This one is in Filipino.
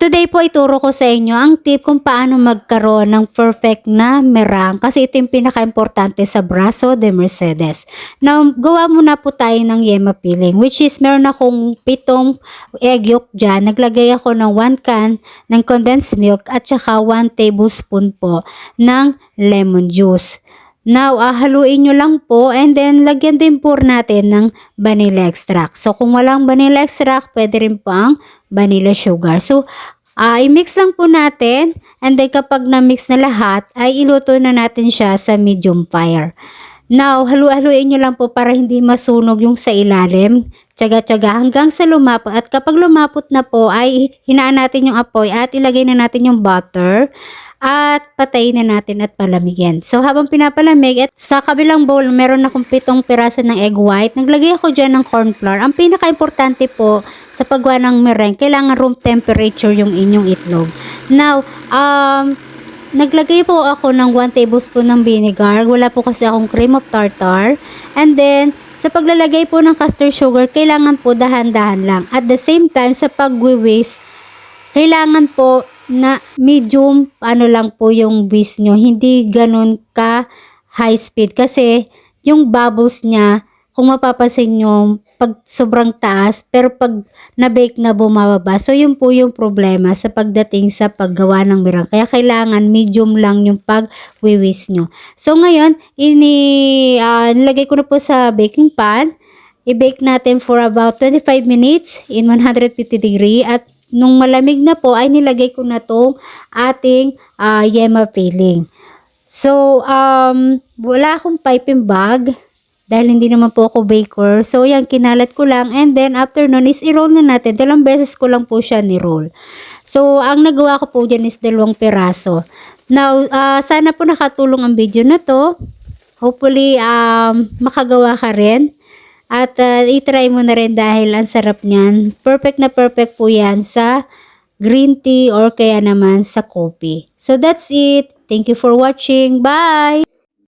Today po ituro ko sa inyo ang tip kung paano magkaroon ng perfect na merang kasi ito yung pinaka-importante sa braso de Mercedes. Now, gawa muna po tayo ng yema peeling which is meron akong pitong egg yolk dyan. Naglagay ako ng 1 can ng condensed milk at saka 1 tablespoon po ng lemon juice. Now, ah, haluin nyo lang po and then lagyan din po natin ng vanilla extract. So, kung walang vanilla extract, pwede rin po ang vanilla sugar. So, ah, i-mix lang po natin and then kapag na-mix na lahat, ay iluto na natin siya sa medium fire. Now, halu-haluin nyo lang po para hindi masunog yung sa ilalim. Tsaga-tsaga hanggang sa lumapot. At kapag lumapot na po, ay hinaan natin yung apoy at ilagay na natin yung butter at patayin na natin at palamigin. So habang pinapalamig at sa kabilang bowl meron akong pitong piraso ng egg white. Naglagay ako dyan ng corn flour. Ang pinaka-importante po sa paggawa ng meringue, kailangan room temperature yung inyong itlog. Now, um, naglagay po ako ng 1 tablespoon ng vinegar. Wala po kasi akong cream of tartar. And then, sa paglalagay po ng custard sugar, kailangan po dahan-dahan lang. At the same time, sa pag-whisk, kailangan po na medium ano lang po yung whisk nyo. Hindi ganun ka high speed kasi yung bubbles niya, kung mapapansin nyo, pag sobrang taas, pero pag na-bake na bumababa. So, yun po yung problema sa pagdating sa paggawa ng mirang. Kaya kailangan medium lang yung pag-whisk nyo. So, ngayon, ini, ah, nilagay ko na po sa baking pan. I-bake natin for about 25 minutes in 150 degree at nung malamig na po ay nilagay ko na tong ating ah, yema filling. So, um, wala akong piping bag dahil hindi naman po ako baker. So, yan, kinalat ko lang. And then, after nun is i-roll na natin. Dalawang beses ko lang po siya ni-roll. So, ang nagawa ko po dyan is dalawang peraso. Now, ah, sana po nakatulong ang video na to. Hopefully, um, makagawa ka rin. At uh, itry mo na rin dahil ang sarap niyan. Perfect na perfect po yan sa green tea or kaya naman sa coffee. So that's it. Thank you for watching. Bye!